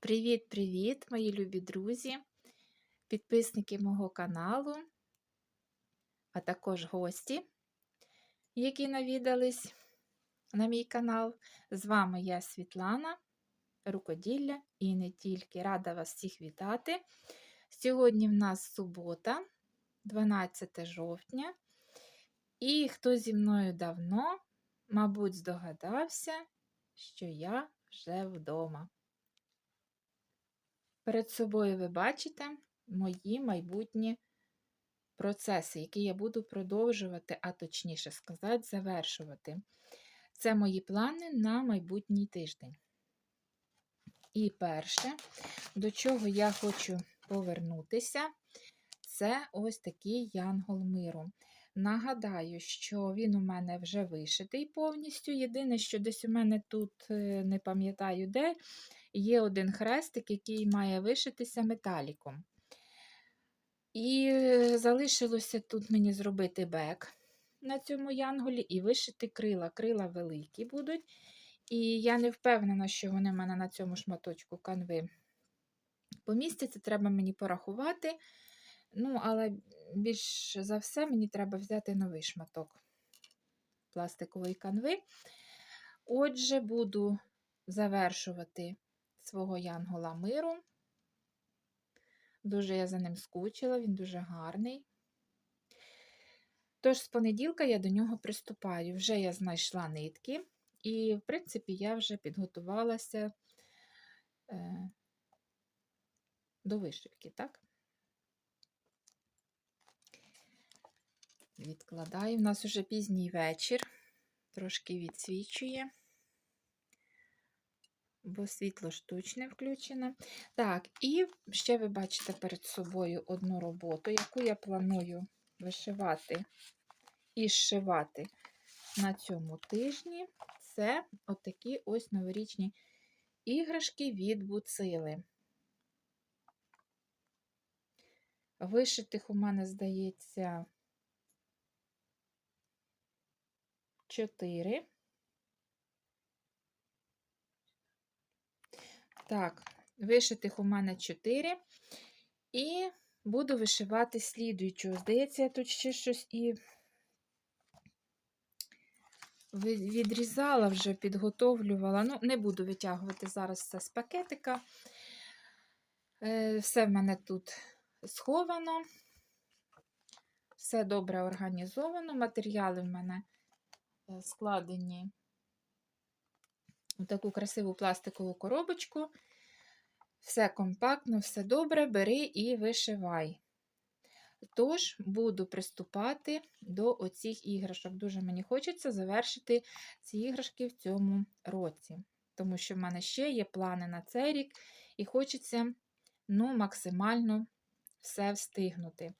Привіт-привіт, мої любі друзі, підписники мого каналу, а також гості, які навідались на мій канал. З вами я Світлана, рукоділля і не тільки. Рада вас всіх вітати. Сьогодні в нас субота, 12 жовтня, і хто зі мною давно, мабуть, здогадався, що я вже вдома. Перед собою ви бачите мої майбутні процеси, які я буду продовжувати, а точніше сказати, завершувати. Це мої плани на майбутній тиждень. І перше, до чого я хочу повернутися, це ось такий янгол миру. Нагадаю, що він у мене вже вишитий повністю. Єдине, що десь у мене тут, е, не пам'ятаю де, є один хрестик, який має вишитися металіком. І залишилося тут мені зробити бек на цьому янголі і вишити крила. Крила великі будуть. І я не впевнена, що вони в мене на цьому шматочку канви помістяться. Треба мені порахувати. Ну, але більш за все, мені треба взяти новий шматок пластикової канви. Отже, буду завершувати свого янгола миру. Дуже я за ним скучила, він дуже гарний. Тож, з понеділка я до нього приступаю. Вже я знайшла нитки, і, в принципі, я вже підготувалася е, до вишивки, так? Відкладаю. У нас уже пізній вечір, трошки відсвічує бо світло штучне включене. Так, і ще ви бачите перед собою одну роботу, яку я планую вишивати і зшивати на цьому тижні. Це отакі ось новорічні іграшки від буцили. Вишитих у мене, здається, 4. Так, вишитих у мене 4. І буду вишивати слідуючого. Здається, я тут ще щось і відрізала, вже підготовлювала. Ну, не буду витягувати зараз все з пакетика. Е, все в мене тут сховано, все добре організовано. Матеріали в мене е, складені таку красиву пластикову коробочку. Все компактно, все добре, бери і вишивай. Тож, буду приступати до оцих іграшок. Дуже мені хочеться завершити ці іграшки в цьому році. Тому що в мене ще є плани на цей рік, і хочеться ну, максимально все встигнути.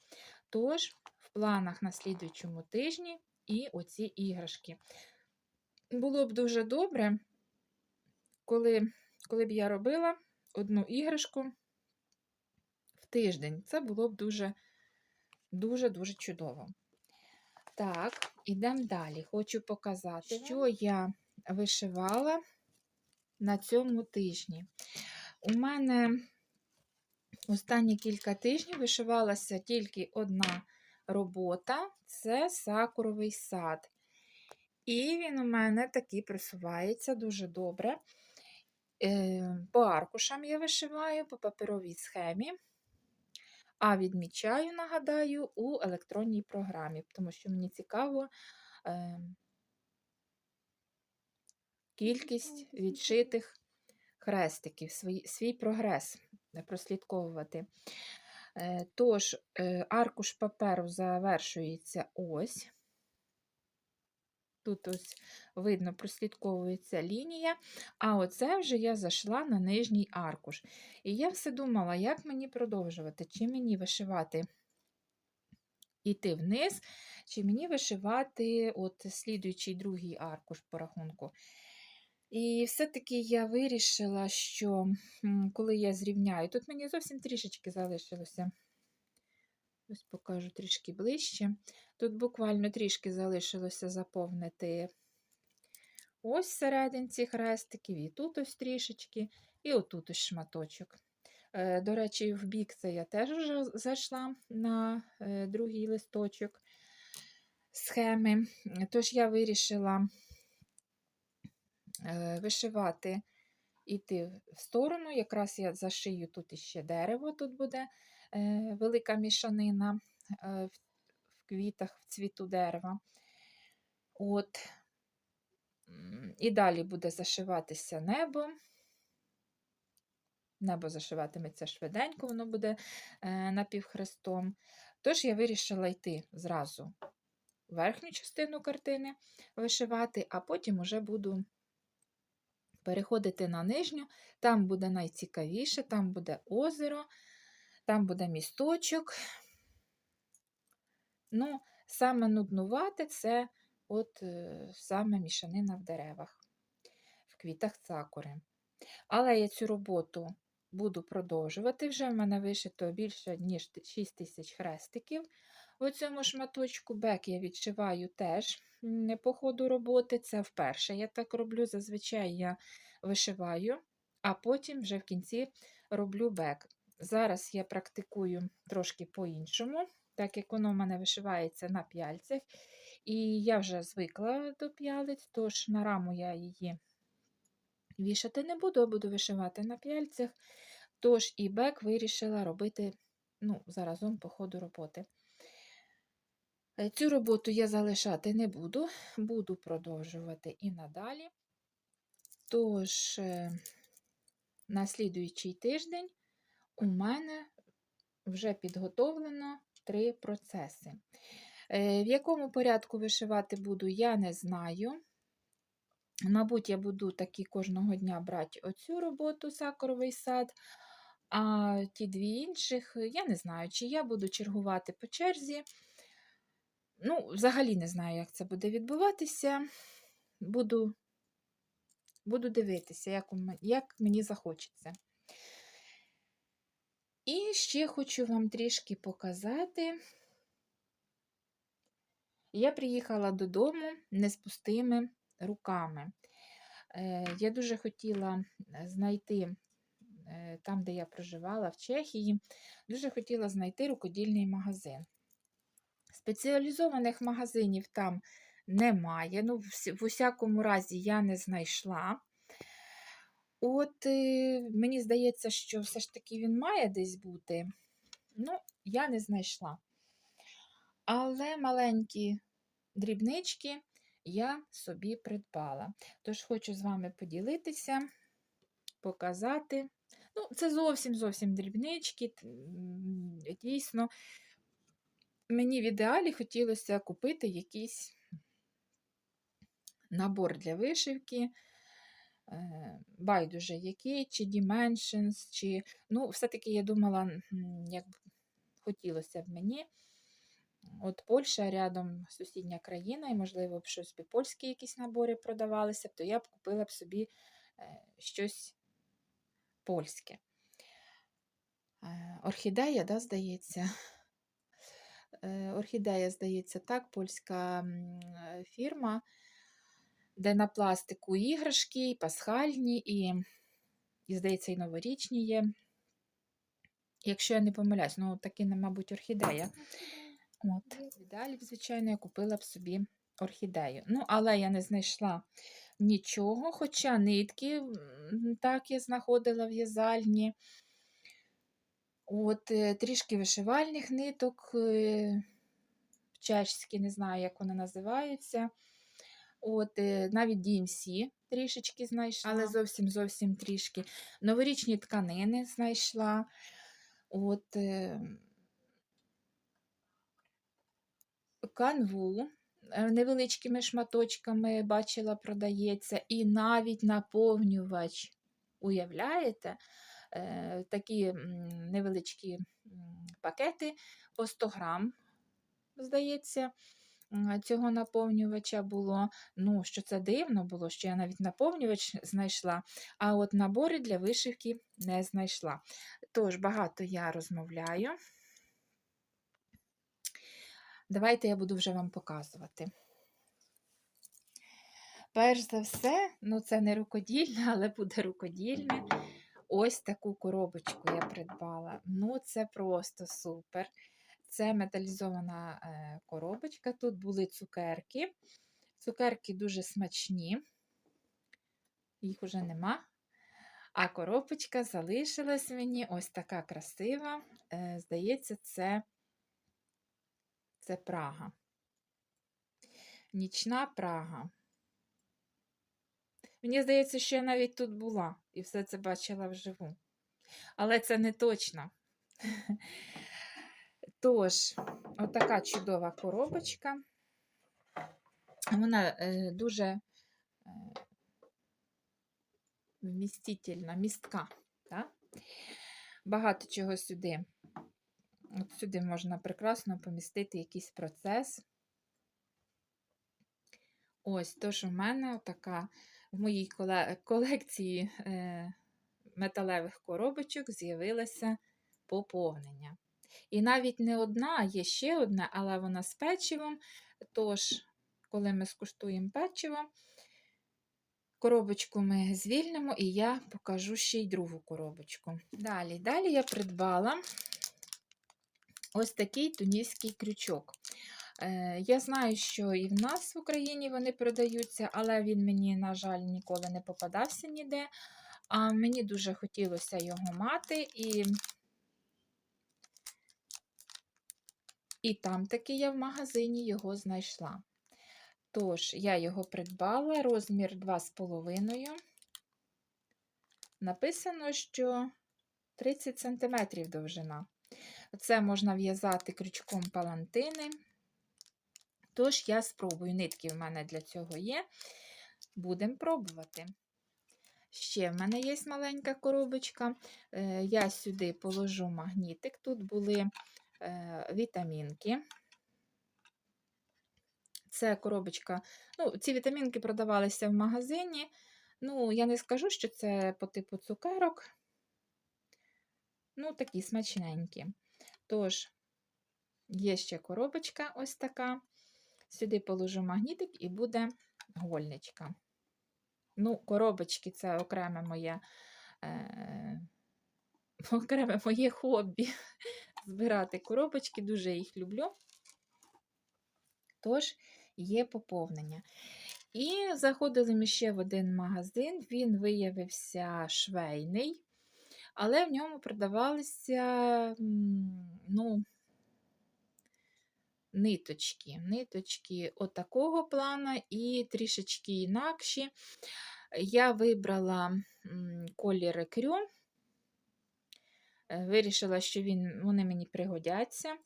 Тож, в планах на слідуючому тижні і оці іграшки. Було б дуже добре, коли, коли б я робила одну іграшку в тиждень. Це було б дуже, дуже-дуже чудово. Так, ідемо далі. Хочу показати, що я вишивала на цьому тижні. У мене останні кілька тижнів вишивалася тільки одна робота це сакуровий сад. І він у мене такий присувається дуже добре. Е, по аркушам я вишиваю по паперовій схемі, а відмічаю, нагадаю, у електронній програмі, тому що мені цікаво ем, кількість відшитих хрестиків, свій, свій прогрес прослідковувати. Е, тож, е, аркуш паперу завершується ось. Тут ось видно, прослідковується лінія, а оце вже я зайшла на нижній аркуш. І я все думала, як мені продовжувати, чи мені вишивати іти вниз, чи мені вишивати от слідуючий другий аркуш по рахунку. І все-таки я вирішила, що коли я зрівняю, тут мені зовсім трішечки залишилося. Ось покажу трішки ближче. Тут буквально трішки залишилося заповнити ось серединці хрестиків, і тут ось трішечки. І отут ось шматочок. Е, До речі, в бік це я теж вже зайшла на е, другий листочок схеми. Тож я вирішила вишивати іти в сторону. Якраз я зашию тут іще дерево, тут буде е, велика мішанина е, в квітах, в цвіту дерева. От. І далі буде зашиватися небо. Небо зашиватиметься швиденько, воно буде е, напівхрестом. Тож я вирішила йти зразу верхню частину картини вишивати, а потім уже буду переходити на нижню. Там буде найцікавіше, там буде озеро, там буде місточок. Ну, саме нуднувати це от е, саме мішанина в деревах, в квітах цакури. Але я цю роботу буду продовжувати. Вже в мене вишито більше, ніж 6 тисяч хрестиків. У цьому шматочку бек я відшиваю теж по ходу роботи. Це вперше я так роблю. Зазвичай я вишиваю, а потім вже в кінці роблю бек. Зараз я практикую трошки по-іншому, так як воно в мене вишивається на п'яльцях. І я вже звикла до п'ялиць, тож на раму я її вішати не буду, а буду вишивати на п'яльцях. Тож і бек вирішила робити ну, заразом по ходу роботи. Е, Цю роботу я залишати не буду, буду продовжувати і надалі. Тож, е, на слідуючий тиждень у мене вже підготовлено три процеси. Е, В якому порядку вишивати буду, я не знаю. Мабуть, я буду таки кожного дня брати оцю роботу сакуровий сад, а ті дві інших, я не знаю, чи я буду чергувати по черзі. Ну, взагалі не знаю, як це буде відбуватися. Буду, буду дивитися, як, як мені захочеться. І ще хочу вам трішки показати. Я приїхала додому не з пустими руками. Е, Я дуже хотіла е, знайти е, там, де я проживала, в Чехії, дуже хотіла знайти рукодільний магазин. Спеціалізованих магазинів там немає. Ну, в усякому разі, я не знайшла. От е, мені здається, що все ж таки він має десь бути. Ну, я не знайшла. Але маленькі дрібнички я собі придбала. Тож хочу з вами поділитися, показати. Ну, це зовсім зовсім дрібнички. Дійсно, мені в ідеалі хотілося купити якийсь набор для вишивки. е, Байдуже який, чи Dimensions, чи. Ну, все-таки я думала, як хотілося б мені. От Польща рядом сусідня країна, і, можливо, б щось би польські якісь набори продавалися, то я б купила б собі е, щось польське. Е, Орхідея, да, здається. Е, Орхідея, здається, так, польська е, фірма, де на пластику іграшки, і пасхальні, і, і, здається, і новорічні є. Якщо я не помиляюсь, ну таки, мабуть, орхідея. От. Далі, звичайно, я купила б собі орхідею. Ну, але я не знайшла нічого, хоча нитки так я знаходила в'язальні. От, е, трішки вишивальних ниток, е, чешські, не знаю, як вони називаються. От, е, навіть DMC трішечки знайшла, але зовсім зовсім трішки. Новорічні тканини знайшла. От, канву невеличкими шматочками бачила, продається, і навіть наповнювач. Уявляєте? Е, Такі невеличкі пакети по 100 грам, здається, цього наповнювача було. Ну, що це дивно було, що я навіть наповнювач знайшла, а от набори для вишивки не знайшла. Тож, багато я розмовляю. Давайте я буду вже вам показувати. Перш за все, ну це не рукодільне, але буде рукодільне. Ось таку коробочку я придбала. Ну, це просто супер. Це металізована е, коробочка. Тут були цукерки. Цукерки дуже смачні, їх уже нема. А коробочка залишилась мені ось така красива. Е, Здається, це, це Прага. Нічна Прага. Мені здається, що я навіть тут була і все це бачила вживу. Але це не точно. Тож, отака чудова коробочка. Вона е, дуже е, вмістительна, містка. Так? Багато чого сюди. От сюди можна прекрасно помістити якийсь процес. Ось, тож у мене така в моїй колекції е, металевих коробочок з'явилося поповнення. І навіть не одна, є ще одна, але вона з печивом. Тож, коли ми скуштуємо печиво, коробочку ми звільнимо, і я покажу ще й другу коробочку. Далі, далі я придбала ось такий туніський крючок. Е, Я знаю, що і в нас в Україні вони продаються, але він мені, на жаль, ніколи не попадався ніде. А мені дуже хотілося його мати, і І там таки я в магазині його знайшла. Тож, я його придбала, розмір 2,5. Написано, що 30 см довжина. Це можна в'язати крючком палантини. Тож, я спробую. Нитки в мене для цього є. Будемо пробувати. Ще в мене є маленька коробочка. Е, Я сюди положу магнітик. Тут були е, вітамінки. Це коробочка. Ну, Ці вітамінки продавалися в магазині. Ну, я не скажу, що це по типу цукерок. Ну, такі смачненькі. Тож, є ще коробочка ось така. Сюди положу магнітик і буде гольничка. Ну, коробочки це окреме моє, е, окреме моє хобі. Збирати коробочки, дуже їх люблю. Тож, є поповнення. І заходили ми ще в один магазин, він виявився швейний, але в ньому продавалися ну, ниточки. Ниточки отакого плана і трішечки інакші. Я вибрала колір крю. Вирішила, що він, вони мені пригодяться.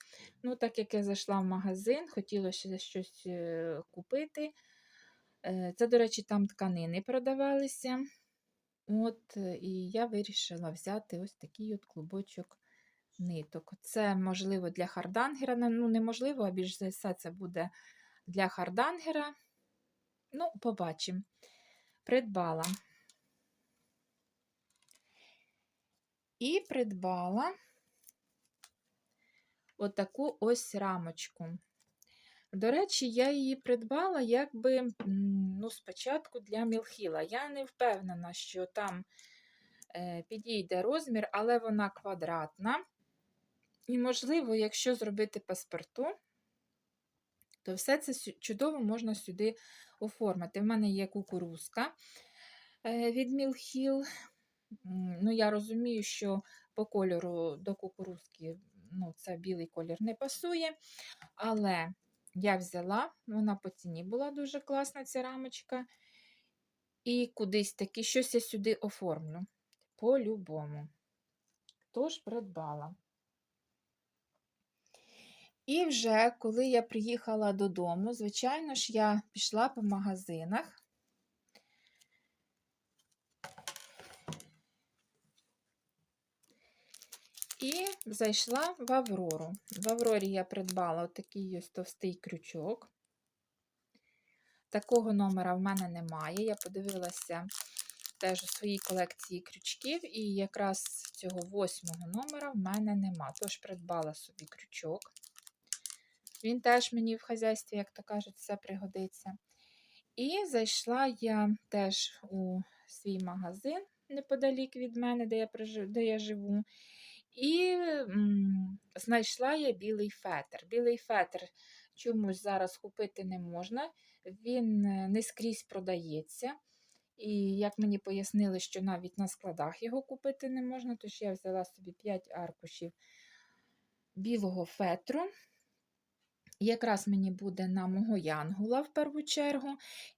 Ну, Так як я зайшла в магазин, хотілося щось е, купити. Е, це, до речі, там тканини продавалися. От, І я вирішила взяти ось такий от клубочок ниток. Це, можливо, для хардангера. Ну, неможливо, а більш за все, це буде для хардангера. Ну, побачимо. Придбала. І придбала отаку ось рамочку. До речі, я її придбала якби ну, спочатку для мілхіла. Я не впевнена, що там е, підійде розмір, але вона квадратна. І, можливо, якщо зробити паспорту, то все це чудово можна сюди оформити. В мене є кукурузка е, від Мілхіл. Ну, Я розумію, що по кольору до кукурузки ну, це білий колір не пасує. Але я взяла, вона по ціні була дуже класна, ця рамочка. І кудись таки щось я сюди оформлю. По-любому. Тож придбала. І вже коли я приїхала додому, звичайно ж, я пішла по магазинах. І зайшла в Аврору. В Аврорі я придбала такий ось товстий крючок. Такого номера в мене немає. Я подивилася теж у своїй колекції крючків, і якраз цього восьмого номера в мене нема. Тож придбала собі крючок. Він теж мені в хазяйстві, як то кажуть, все пригодиться. І зайшла я теж у свій магазин неподалік від мене, де я, прожив, де я живу. І м, знайшла я білий фетр. Білий фетр чомусь зараз купити не можна, він е, не скрізь продається. І як мені пояснили, що навіть на складах його купити не можна, тож я взяла собі 5 аркушів білого фетру. Якраз мені буде на мого янгула в першу чергу.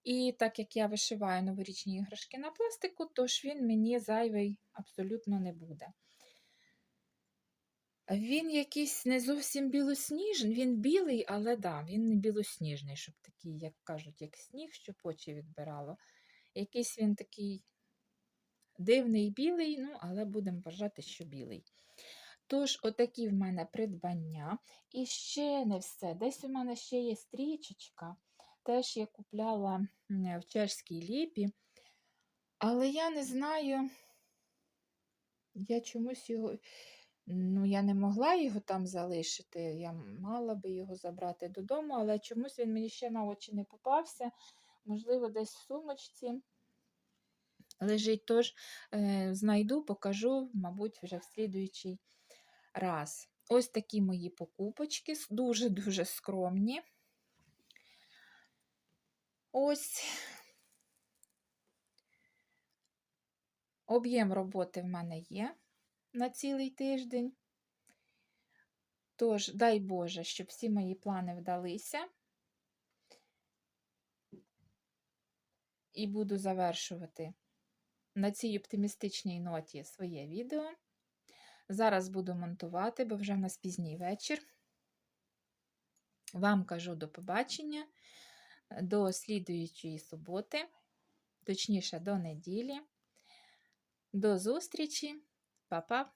І так як я вишиваю новорічні іграшки на пластику, тож він мені зайвий абсолютно не буде. Він якийсь не зовсім білосніжний, він білий, але да, він не білосніжний, щоб такий, як кажуть, як сніг, щоб очі відбирало. Якийсь він такий дивний білий, ну, але будемо вважати, що білий. Тож, отакі в мене придбання. І ще не все. Десь у мене ще є стрічечка. Теж я купляла в чешській ліпі. Але я не знаю, я чомусь його. Ну, я не могла його там залишити. Я мала би його забрати додому, але чомусь він мені ще на очі не попався. Можливо, десь в сумочці лежить. Тож е, знайду, покажу, мабуть, вже в слідуючий раз. Ось такі мої покупочки, дуже-дуже скромні. Ось об'єм роботи в мене є на цілий тиждень. Тож, дай Боже, щоб всі мої плани вдалися. І буду завершувати на цій оптимістичній ноті своє відео. Зараз буду монтувати, бо вже в нас пізній вечір. Вам кажу до побачення, до слідуючої суботи, точніше, до неділі. До зустрічі, Па-па!